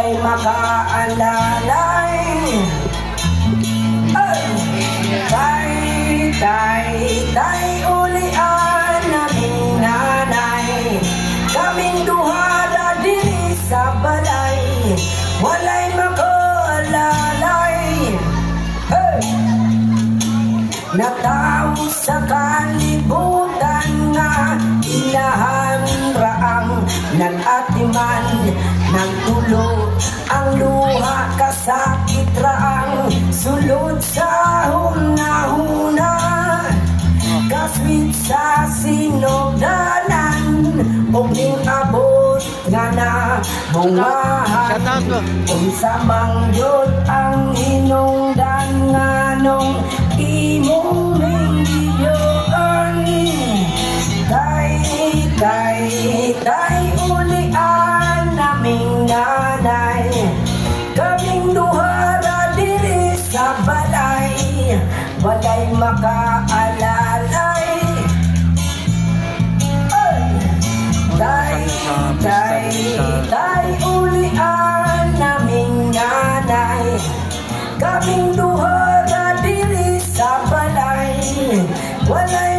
ay makaalalay Ay! Tay, tay, tay ulian naming nanay Kaming duha na diri sa balay Walay makaalalay Ay! Nataw sa kalibutan nga Inahan raang nag-atiman ng tulo Ang luha kasakit raang sulod sa huna-huna Kaswit sa sinogdanan O ning abot nga na bungahan. Unsa mang yun ang hinungdan nga nung imong Walay makaalalay Ay! Tay, tay, tay, ulian naming nanay Kaming duha na diri sa balay Walay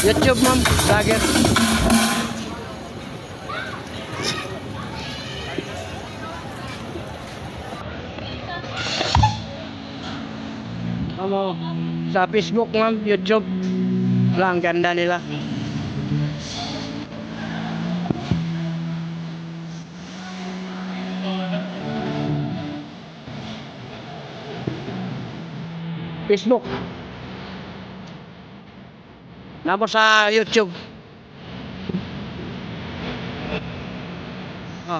YouTube ma'am, vlogger. Ano, sa Facebook ma'am, YouTube. Wala, ang ganda nila. Facebook. Namo sa YouTube. Ah.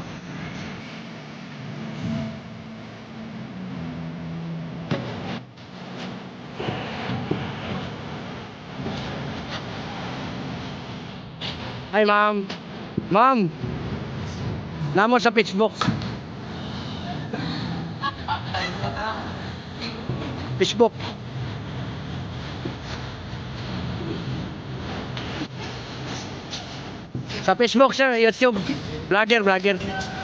Hi, ma'am. Ma'am. Namo sa Facebook. Facebook. Sa Facebook, sir. YouTube. Vlogger, vlogger.